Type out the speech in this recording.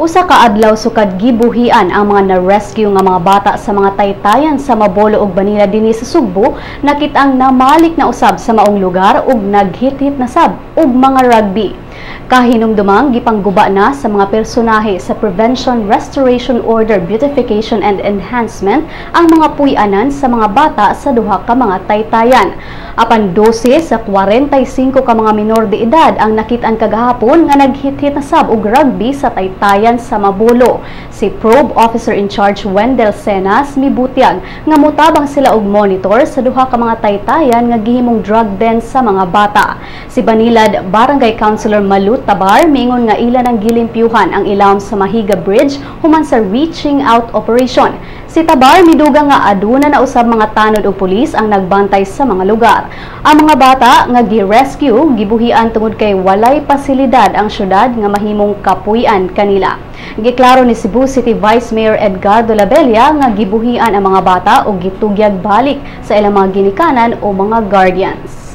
Usa ka adlaw sukad gibuhian ang mga na-rescue nga mga bata sa mga taytayan sa Mabolo ug Banila dinhi sa Sugbo nakit-ang namalik na usab sa maong lugar ug naghit-hit na sab og mga rugby. Kahinumdumang gipangguba na sa mga personahe sa Prevention, Restoration Order, Beautification and Enhancement ang mga puy-anan sa mga bata sa duha ka mga taytayan. Apan 12 sa 45 ka mga minor de edad ang nakit-an kagahapon nga naghit-hit na sab og rugby sa taytayan sa Mabulo. Si Probe Officer in Charge Wendell Senas mibutyag nga mutabang sila og monitor sa duha ka mga taytayan nga gihimong drug den sa mga bata. Si Banilad Barangay Councilor Malut Tabar mingon nga ila ng gilimpyuhan ang ilawom sa Mahiga Bridge human sa reaching out operation. Si Tabar miduga nga aduna na usab mga tanod o pulis ang nagbantay sa mga lugar. Ang mga bata nga gi-rescue gibuhian tungod kay walay pasilidad ang syudad nga mahimong kapuy-an kanila. Giklaro ni Cebu City Vice Mayor Edgardo Labella nga gibuhian ang mga bata o gitugyag balik sa ilang mga ginikanan o mga guardians.